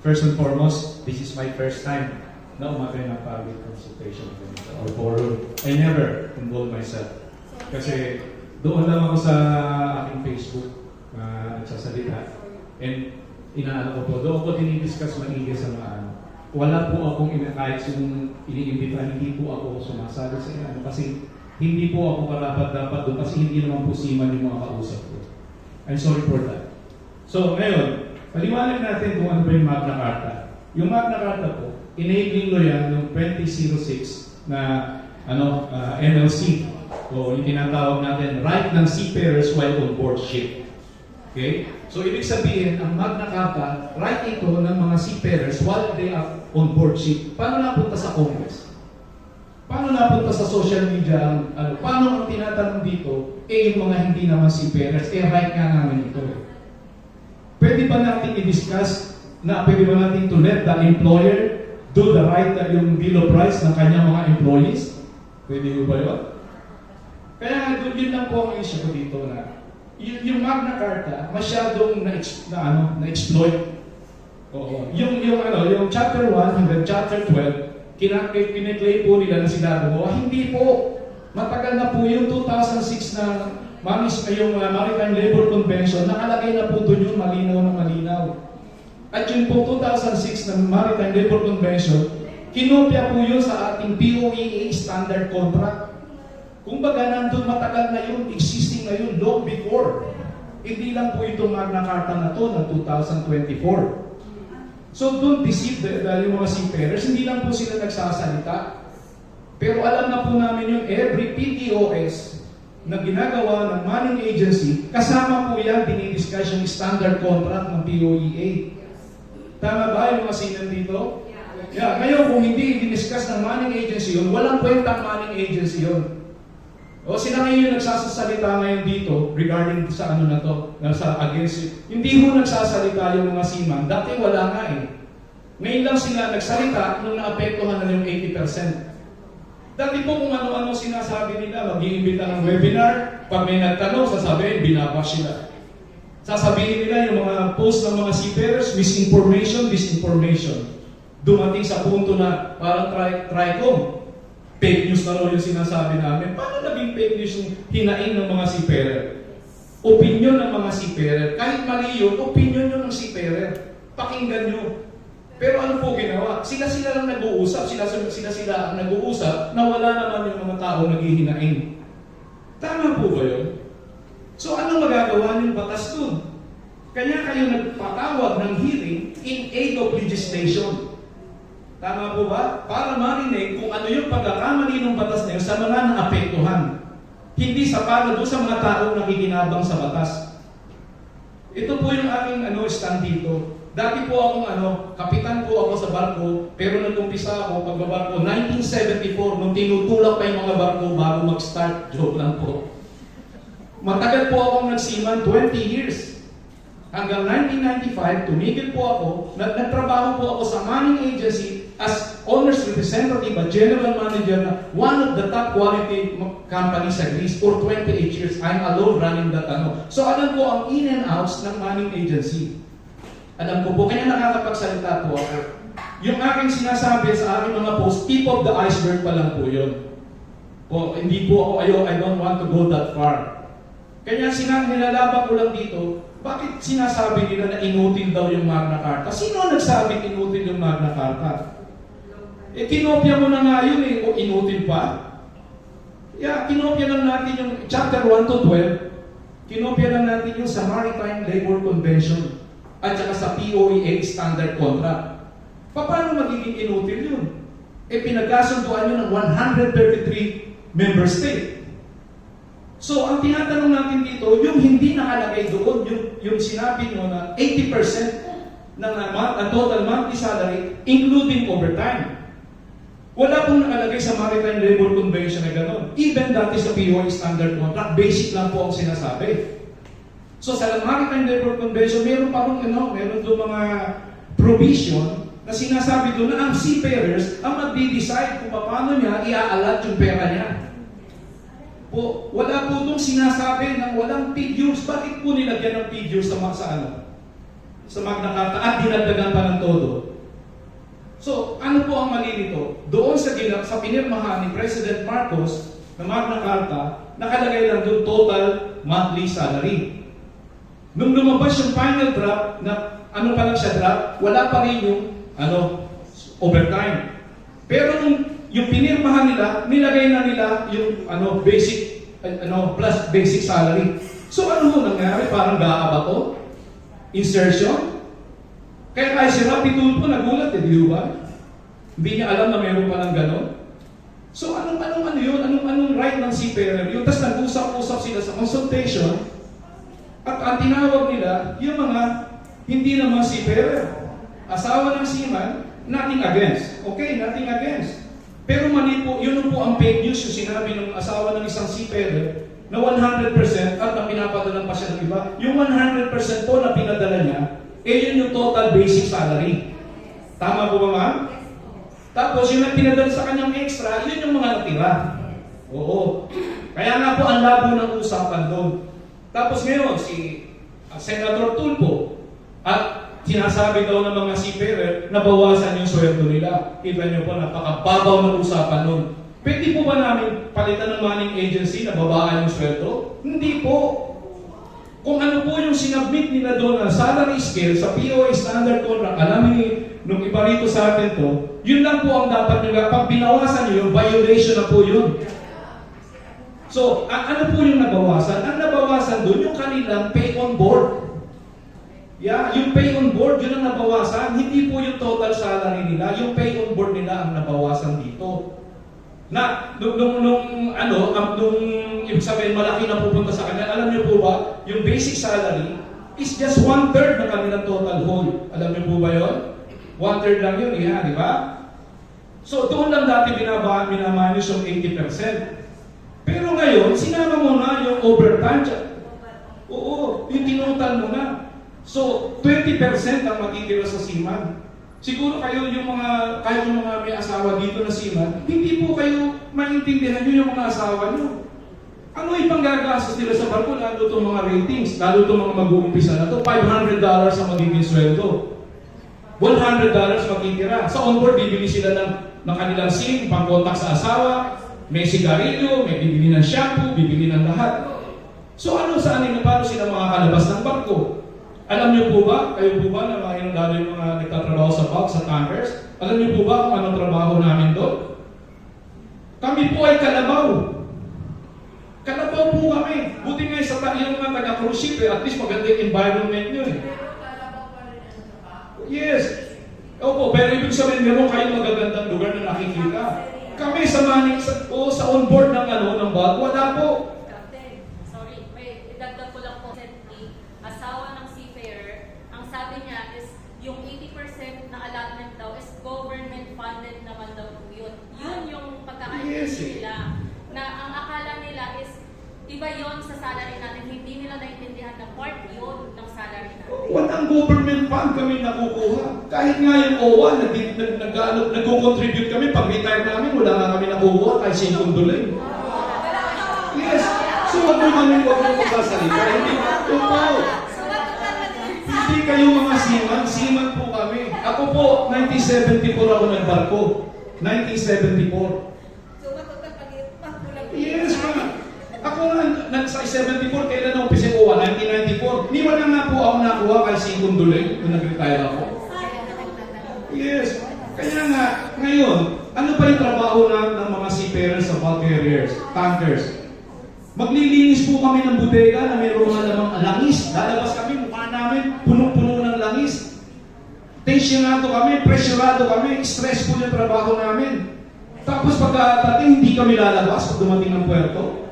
first and foremost, this is my first time na umatay ng public consultation or forum. I never involved myself. Kasi doon lang ako sa aking Facebook na nagsasalita. And inaano ko po, doon ko dinidiscuss maigi sa mga ano. Wala po akong ina kahit yung iniimbita, hindi po ako sumasali sa ano kasi hindi po ako karapat dapat doon kasi hindi naman po siman yung mga kausap ko. I'm sorry for that. So ngayon, paliwanag natin kung ano ba yung Magna Carta. Yung Magna Carta po, enabling law yan noong 2006 na ano, uh, MLC o yung tinatawag natin right ng seafarers while on board ship. Okay? So, ibig sabihin, ang Magna Carta, right ito ng mga seafarers while they are on board ship. Paano napunta sa Congress? Paano napunta sa social media? ang- Ano, paano ang tinatanong dito, eh yung mga hindi naman seafarers, eh right nga namin ito. eh. Pwede ba natin i-discuss na pwede ba natin to let the employer do the right na yung bill of rights ng kanyang mga employees? Pwede ba yun? Kaya doon yun lang po ang issue ko dito na yung, yung Magna Carta masyadong na, na ano, na-exploit. Oo. Yung, yung, ano, yung chapter 1 hanggang chapter 12, kina, kiniklaim po nila na sila gumawa. Hindi po. Matagal na po yung 2006 na mamis, yung uh, Maritime Labor Convention, nakalagay na po doon yung malinaw na malinaw. At yung po 2006 na Maritime Labor Convention, kinopya po yun sa ating POEA standard contract. Kumbaga, nandun matagal na yun, existing na yun, long before. Hindi lang po itong Magna Carta na to ng 2024. So, don't deceive the, the, yung mga seafarers. Hindi lang po sila nagsasalita. Pero alam na po namin yung every PTOS na ginagawa ng manning agency, kasama po yan, dinidiscuss yung standard contract ng POEA. Tama ba yung mga sinan dito? Yeah, ngayon kung hindi i-discuss ng manning agency yun, walang kwentang manning agency yun. O sila ngayon yung nagsasalita ngayon dito regarding sa ano na to, sa against. Hindi mo nagsasalita yung mga seaman. Dati wala nga eh. Ngayon lang sila nagsalita nung naapektuhan na yung 80%. Dati po kung ano-ano sinasabi nila, mag-iimbita ng webinar, pag may nagtanong, sasabihin, binabash sila. Sasabihin nila yung mga post ng mga seafarers, misinformation, disinformation. Dumating sa punto na parang try, Tricom, fake news na yung sinasabi namin. Paano naging fake news yung hinaing ng mga seafarer? Opinion ng mga seafarer. Kahit mali yun, opinion yun ng seafarer. Pakinggan nyo. Pero ano po ginawa? Sila-sila lang nag-uusap, sila-sila ang nag-uusap na wala naman yung mga tao naghihinaing. Tama po ba yun? So ano magagawa ng batas dun? Kanya kayo nagpatawag ng hearing in aid of legislation. Tama po ba? Para marinig kung ano yung pagkakamali ng batas na yun sa mga naapektuhan. Hindi sa para doon sa mga taong nakikinabang sa batas. Ito po yung aking ano, stand dito. Dati po akong ano, kapitan po ako sa barko, pero nung umpisa ako pagbabarko, 1974, nung tinutulak pa yung mga barko bago mag-start, joke lang po. Matagal po akong nagsiman, 20 years. Hanggang 1995, tumigil po ako, nag nagtrabaho po ako sa manning agency as owner's representative at general manager na one of the top quality companies sa Greece for 28 years. I'm alone running that ano. So alam ko ang in and outs ng manning agency. Alam ko po, kaya nakakapagsalita po ako. Yung aking sinasabi sa aking mga post, tip of the iceberg pa lang po yun. Po, hindi po ako, ayo, I don't want to go that far. Kaya sinang nilalaban ko lang dito, bakit sinasabi nila na inutil daw yung Magna Carta? Sino ang nagsabi inutil yung Magna Carta? Eh, kinopya mo na nga yun eh, o inutil pa? Yeah, kinopya lang natin yung chapter 1 to 12, kinopya lang natin yung sa Maritime Labor Convention at saka sa POEA Standard Contract. Paano magiging inutil yun? Eh, pinagkasunduan yun ng 133 member state. So, ang tinatanong natin dito, yung hindi nakalagay doon, yung, yung sinabi nyo na 80% ng uh, total monthly salary, including overtime. Wala pong nakalagay sa Maritime Labor Convention na gano'n. Even dati sa POI Standard Contract, basic lang po ang sinasabi. So sa Maritime Labor Convention, meron pa rin, ano, meron doon mga provision na sinasabi doon na ang seafarers ang magdi-decide kung paano niya iaalat yung pera niya. Po, wala po itong sinasabi ng walang figures. Bakit po nilagyan ng figures sa sa ano? sa Magna Carta at dinagdagan pa ng todo. So, ano po ang mali nito? Doon sa, sa pinirmahan ni President Marcos na Magna Carta, nakalagay lang doon total monthly salary. Nung lumabas yung final draft, na ano pa lang siya draft, wala pa rin yung ano, overtime. Pero nung yung pinirmahan nila, nilagay na nila yung ano, basic, ano, plus basic salary. So ano ho nangyari? Parang gaaba to? Insertion? Kaya kahit si Rapi Tulfo nagulat eh, di ba? Hindi niya alam na meron pa ng ganon. So anong anong ano yun? Anong anong right ng seafarer yun? Tapos nag-usap-usap sila sa consultation at ang tinawag nila yung mga hindi naman seafarer. Asawa ng seaman, nothing against. Okay, nothing against. Pero mali po, yun po ang fake news yung sinabi ng asawa ng isang seafarer na 100% at ang pinapadalan pa siya ng iba. Yung 100% po na pinadala niya, eh yun yung total basic salary. Tama po ba ma'am? Tapos yung pinadala sa kanyang extra, yun yung mga natira. Oo. Kaya nga po ang labo ng usapan doon. Tapos ngayon, si uh, Senator Tulfo, at sinasabi daw ng mga seafarer na bawasan yung sweldo nila. Kita niyo po, napakababaw ng usapan noon. Pwede po ba namin palitan ng manning agency na babaan yung sweldo? Hindi po. Kung ano po yung sinabmit nila doon na salary scale sa POA standard contract, alam ni nung iba rito sa atin to, yun lang po ang dapat nyo, pag binawasan nyo yung violation na po yun. So, ano po yung nabawasan? Ang nabawasan doon, yung kanilang pay on board. Yeah, yung pay on board, yun ang nabawasan. Hindi po yung total salary nila, yung pay on board nila ang nabawasan dito. Na, nung, nung, nung ano, nung ibig sabihin malaki na pupunta sa kanila, alam niyo po ba, yung basic salary is just one-third ng kanilang total whole. Alam niyo po ba yun? One-third lang yun, yeah, di ba? So, doon lang dati binabaan, minamanage yung 80%. Pero ngayon, sinama mo na yung overtime. Oo, yung tinutan mo na. So, 20% ang matitira sa seaman. Siguro kayo yung mga, kayo yung mga may asawa dito na seaman, hindi po kayo maintindihan nyo yung mga asawa nyo. Ano ibang gagastos nila sa barko, lalo itong mga ratings, lalo itong mga mag-uumpisa na to, $500 ang magiging sweldo. $100 matitira. Sa onboard, bibili sila ng, ng kanilang SIM, pang-contact sa asawa, may sigarilyo, may bibili ng shampoo, bibili ng lahat. So ano sa anin, paano sila makakalabas ng barko? Alam niyo po ba, kayo po ba na mga lalo yung mga nagtatrabaho sa bulk, sa tankers, alam niyo po ba kung anong trabaho namin doon? Kami po ay kalabaw. Kalabaw po kami. Buti nga sa ta- yung mga taga-cruise ship, eh, at least maganda yung environment nyo eh. Yes. Opo, pero ibig sabihin meron kayong magagandang lugar na nakikita. Kami sa maning sa, o sa onboard ng ano ng bag, wala po. Captain, sorry, may idagdag ko lang po recently, asawa ng seafarer, ang sabi niya is yung 80% na allotment daw is funded naman daw po yun. Yun yung pagkakaintindi Yes, eh. nila. Na ang akala nila is iba yon sa salary natin, hindi nila naintindihan na part yun ng salary natin. Walang government fund kami nakukuha. Kahit nga yung OWA, nag, nag, nag, ano, nagko-contribute kami, pag retire namin, wala nga kami nakukuha kahit singkong dulay. Yes. So wag mo kami wag mo magsasalita. Hindi Opo. Hindi kayo mga seaman, seaman po kami. Ako po, 1974 ako nagbarko. 1974. Yes, ma. Ako nag sa 74, kailan ako umpisa ko? 1994. Ni wala nga po ako nakuha kay Singkong Duloy nung nag-retire ako. Yes. Kaya nga, ngayon, ano pa yung trabaho na, ng mga seafarers sa bulk carriers, tankers? Maglilinis po kami ng bodega na mayroong mga lamang langis. Lalabas kami, mukha namin, punong-puno ng langis. Tensionado kami, pressurado kami, stressful yung trabaho namin. Tapos pagkatating, hindi kami lalabas pag dumating ng puerto.